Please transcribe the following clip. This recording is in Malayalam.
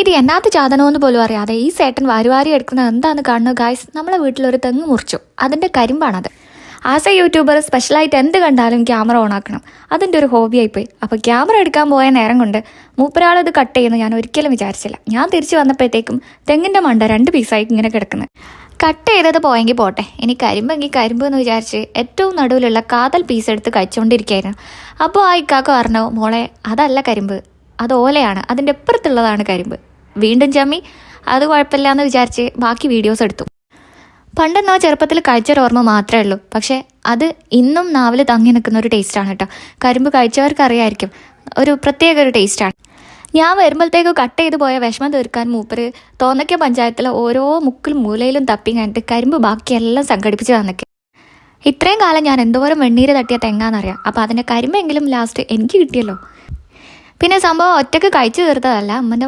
ഇത് എന്നാത്ത ചാതനമെന്ന് പോലും അറിയാതെ ഈ സേട്ടൻ വാരി വാരി എടുക്കുന്നത് എന്താണെന്ന് കാണുന്നു ഗായ്സ് നമ്മളെ വീട്ടിലൊരു തെങ്ങ് മുറിച്ചു. അതിന്റെ കരിമ്പാണത്. ആസ് എ യൂട്യൂബർ സ്പെഷ്യലായിട്ട് എന്ത് കണ്ടാലും ക്യാമറ ഓൺ ആക്കണം. അതിന്റെ ഒരു ഹോബി ആയിപ്പോയി. അപ്പോൾ ക്യാമറ എടുക്കാൻ പോയ നേരം കൊണ്ട് മൂപ്പരാളത് കട്ട് ചെയ്യുന്നു ഞാൻ ഒരിക്കലും വിചാരിച്ചില്ല. ഞാൻ തിരിച്ചു വന്നപ്പോഴത്തേക്കും തെങ്ങിന്റെ മണ്ട രണ്ട് പീസായി ഇങ്ങനെ കിടക്കുന്നത് കട്ട് ചെയ്തത് പോയെങ്കിൽ പോട്ടെ. ഇനി കരിമ്പെങ്കിൽ കരിമ്പ് എന്ന് വിചാരിച്ച് ഏറ്റവും നടുവിലുള്ള കാതൽ പീസ് എടുത്ത് കഴിച്ചുകൊണ്ടിരിക്കുകയായിരുന്നു അപ്പോൾ ആ ഇക്കാക്ക പറഞ്ഞു മോളെ അതല്ല കരിമ്പ്. അത് ഓലയാണ്. അതിന്റെ അപ്പുറത്തുള്ളതാണ് കരിമ്പ്. വീണ്ടും ചമ്മി. അത് കുഴപ്പമില്ല എന്ന് വിചാരിച്ച് ബാക്കി വീഡിയോസ് എടുത്തു. പണ്ടെന്നാ ചെറുപ്പത്തിൽ കഴിച്ചൊരു ഓർമ്മ മാത്രമേ ഉള്ളൂ. പക്ഷേ അത് ഇന്നും നാവിൽ തങ്ങി നിൽക്കുന്ന ഒരു ടേസ്റ്റാണ് കേട്ടോ കരിമ്പ് കഴിച്ചവർക്ക് അറിയായിരിക്കും ഒരു പ്രത്യേക ഒരു ടേസ്റ്റാണ് ഞാൻ വരുമ്പോഴത്തേക്ക് കട്ട് ചെയ്ത് പോയ വിഷമം തീർക്കാൻ മൂപ്പര് തോന്നയ്ക്ക പഞ്ചായത്തിലെ ഓരോ മുക്കിലും മൂലയിലും തപ്പി കണ്ടിട്ട് കരിമ്പ് ബാക്കിയെല്ലാം സംഘടിപ്പിച്ച് തന്നൊക്കെ ഇത്രയും കാലം ഞാൻ എന്തോരം വെണ്ണീര് തട്ടിയ തെങ്ങാന്നറിയാം. അപ്പോൾ അതിന്റെ കരിമ്പെങ്കിലും ലാസ്റ്റ് എനിക്ക് കിട്ടിയല്ലോ. പിന്നെ സംഭവം ഒറ്റയ്ക്ക് കഴിച്ചു തീർത്തതല്ല അമ്മന്റെ